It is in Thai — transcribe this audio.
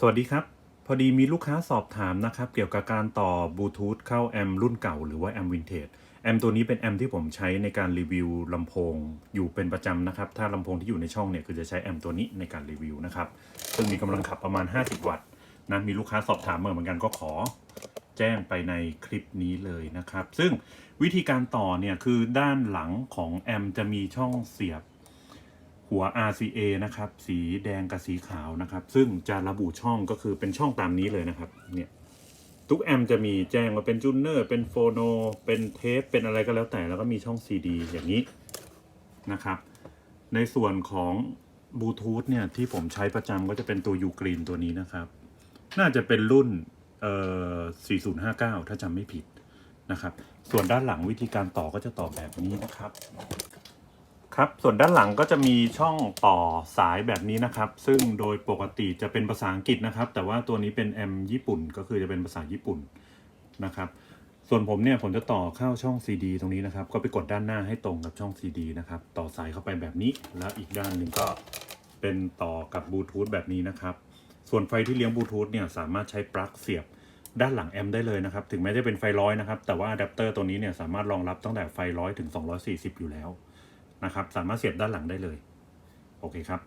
สวัสดีครับ พอดีมีลูกค้าสอบถามนะครับ เกี่ยวกับการต่อบลูทูธเข้าแอมรุ่นเก่าหรือว่าแอมวินเทจแอมตัวนี้เป็นแอมที่ผมใช้ในการรีวิวลำโพงอยู่เป็นประจำนะครับ ถ้าลำโพงที่อยู่ในช่องเนี่ยคือจะใช้แอมตัวนี้ในการรีวิวนะครับ ซึ่งมีกำลังขับประมาณ 50 วัตต์นะมีลูกค้าสอบถามมาเหมือนกันก็ขอแจ้งไปในคลิปนี้เลยนะครับ ซึ่งวิธีการต่อเนี่ยคือด้านหลังของแอมจะมีช่องเสียบ หัว RCA นะครับ สีแดงกับสีขาวนะครับ ซึ่งจะระบุช่องก็คือเป็นช่องตามนี้เลยนะครับ เนี่ย ทุกแอมจะมีแจ้งว่าเป็นจูเนอร์ เป็นโฟโน เป็นเทป เป็นอะไรก็แล้วแต่ แล้วก็มีช่อง CD อย่างนี้นะครับ ในส่วนของบลูทูธเนี่ย ที่ผมใช้ประจำก็จะเป็นตัวยูกรีนตัวนี้นะครับ น่าจะเป็นรุ่นเอ่อ4059 ถ้าจำไม่ผิดนะครับ ส่วนด้านหลังวิธีการต่อก็จะต่อแบบนี้นะครับ ครับ ส่วนด้านหลังก็จะมีช่องต่อสายแบบนี้นะครับ ซึ่งโดยปกติจะเป็นภาษาอังกฤษนะครับ แต่ว่าตัวนี้เป็นแอมญี่ปุ่น ก็คือจะเป็นภาษาญี่ปุ่นนะครับ ส่วนผมเนี่ยผมจะต่อเข้าช่อง CD ตรงนี้นะครับ ก็ไปกดด้านหน้าให้ตรงกับช่อง CD นะครับ ต่อสายเข้าไปแบบนี้ แล้วอีกด้านหนึ่งก็เป็นต่อกับบลูทูธแบบนี้นะครับ ส่วนไฟที่เลี้ยงบลูทูธเนี่ยสามารถใช้ปลั๊กเสียบด้านหลังแอมได้เลยนะครับ ถึงแม้จะเป็นไฟร้อยนะครับ แต่ว่าอะแดปเตอร์ตัวนี้เนี่ยสามารถรองรับตั้งแต่ไฟร้อยถึง 240 อยู่แล้ว นะครับ สามารถเสียบด้านหลังได้เลย โอเคครับ